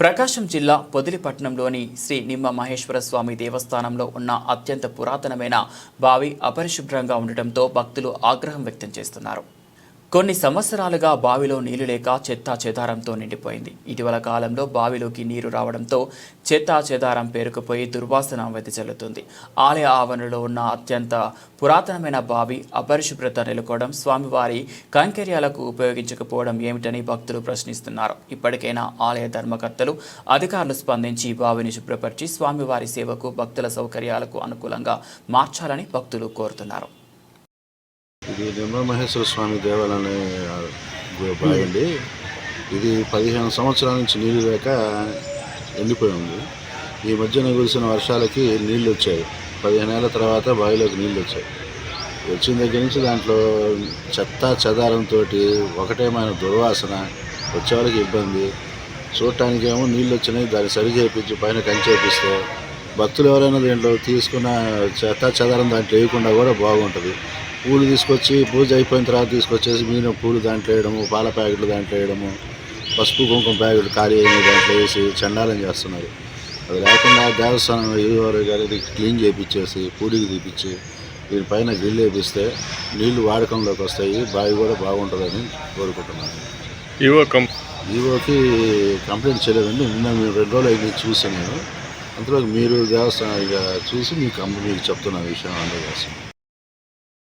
ప్రకాశం జిల్లా పొదిలిపట్నంలోని శ్రీ నిమ్మ మహేశ్వర స్వామి దేవస్థానంలో ఉన్న అత్యంత పురాతనమైన బావి అపరిశుభ్రంగా ఉండటంతో భక్తులు ఆగ్రహం వ్యక్తం చేస్తున్నారు. కొన్ని సంవత్సరాలుగా బావిలో నీళ్ళు లేక చెత్తా చెదారంతో నిండిపోయింది. ఇటీవల కాలంలో బావిలోకి నీరు రావడంతో చెత్తా చెదారం పేరుకుపోయి దుర్వాసన వెదజల్లుతుంది ఆలయ ఆవరణలో ఉన్న అత్యంత పురాతనమైన బావి అపరిశుభ్రత నెలకొవడం స్వామివారి కైంకర్యాలకు ఉపయోగించకపోవడం ఏమిటని భక్తులు ప్రశ్నిస్తున్నారు. ఇప్పటికైనా ఆలయ ధర్మకర్తలు అధికారులు స్పందించి బావిని శుభ్రపరిచి స్వామివారి సేవకు భక్తుల సౌకర్యాలకు అనుకూలంగా మార్చాలని భక్తులు కోరుతున్నారు. ఇది నిమ్మ మహేశ్వర స్వామి దేవాలయం బావి అండి ఇది పదిహేను సంవత్సరాల నుంచి నీళ్ళు లేక ఎండిపోయి ఉంది. ఈ మధ్యన కురిసిన వర్షాలకి నీళ్ళు వచ్చాయి. పదిహేను ఏళ్ళ తర్వాత బావిలోకి నీళ్ళు వచ్చాయి. వచ్చిన దగ్గర నుంచి దాంట్లో చెత్త చెదారంతో ఒకటేమైన దుర్వాసన వచ్చేవాళ్ళకి ఇబ్బంది. చూడటానికేమో నీళ్ళు వచ్చినాయి. దాన్ని సరి చేయించి పైన కంచేపిస్తే భక్తులు ఎవరైనా దీంట్లో తీసుకున్న చెత్త చెదారం దాంట్లో వేయకుండా కూడా బాగుంటుంది. పూలు తీసుకొచ్చి పూజ అయిపోయిన తర్వాత తీసుకొచ్చేసి మీరు పూలు దాంట్లో వేయడము పాల ప్యాకెట్లు దాంట్లో వేయడము పసుపు కుంకుమ ప్యాకెట్లు ఖాళీ అయిన దాంట్లో వేసి చండాలం చేస్తున్నారు. అది లేకుండా దేవస్థానం ఈవో గారికి క్లీన్ చేయించేసి పూడికి తీపిచ్చి దీనిపైన గ్రిల్ వేపిస్తే నీళ్ళు వాడకంలోకి వస్తాయి బావి కూడా బాగుంటుందని కోరుకుంటున్నాను. ఈవో కం ఈవోకి కంప్లైంట్ చేయలేదండి నిన్న మేము రెండు రోజులు అయింది చూసాను నేను. అంతలో మీరు దేవస్థానం ఇక చూసి మీకు మీకు చెప్తున్న విషయం అందజేస్తాను.